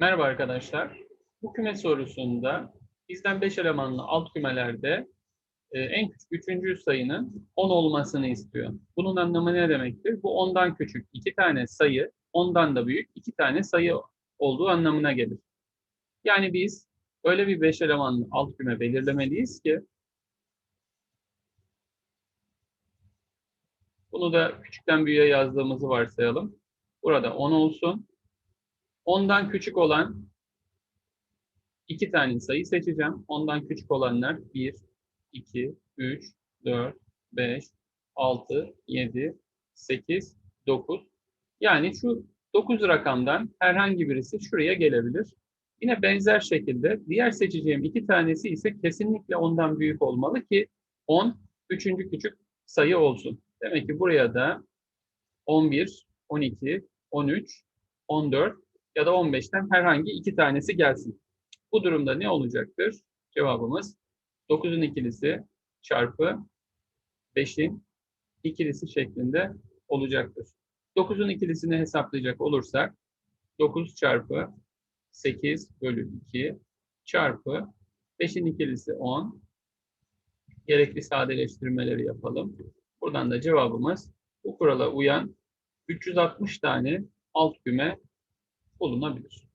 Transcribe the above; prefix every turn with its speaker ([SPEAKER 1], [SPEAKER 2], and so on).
[SPEAKER 1] Merhaba arkadaşlar. Bu küme sorusunda bizden 5 elemanlı alt kümelerde e, en küçük üçüncü sayının 10 olmasını istiyor. Bunun anlamı ne demektir? Bu 10'dan küçük iki tane sayı, 10'dan da büyük iki tane sayı olduğu anlamına gelir. Yani biz öyle bir 5 elemanlı alt küme belirlemeliyiz ki bunu da küçükten büyüğe yazdığımızı varsayalım. Burada 10 olsun. 10'dan küçük olan iki tane sayı seçeceğim. Ondan küçük olanlar 1, 2, 3, 4, 5, 6, 7, 8, 9. Yani şu 9 rakamdan herhangi birisi şuraya gelebilir. Yine benzer şekilde diğer seçeceğim iki tanesi ise kesinlikle ondan büyük olmalı ki 10 üçüncü küçük sayı olsun. Demek ki buraya da 11, 12, 13, 14 ya da 15'ten herhangi iki tanesi gelsin. Bu durumda ne olacaktır? Cevabımız 9'un ikilisi çarpı 5'in ikilisi şeklinde olacaktır. 9'un ikilisini hesaplayacak olursak 9 çarpı 8 bölü 2 çarpı 5'in ikilisi 10. Gerekli sadeleştirmeleri yapalım. Buradan da cevabımız bu kurala uyan 360 tane alt küme bulunabilir.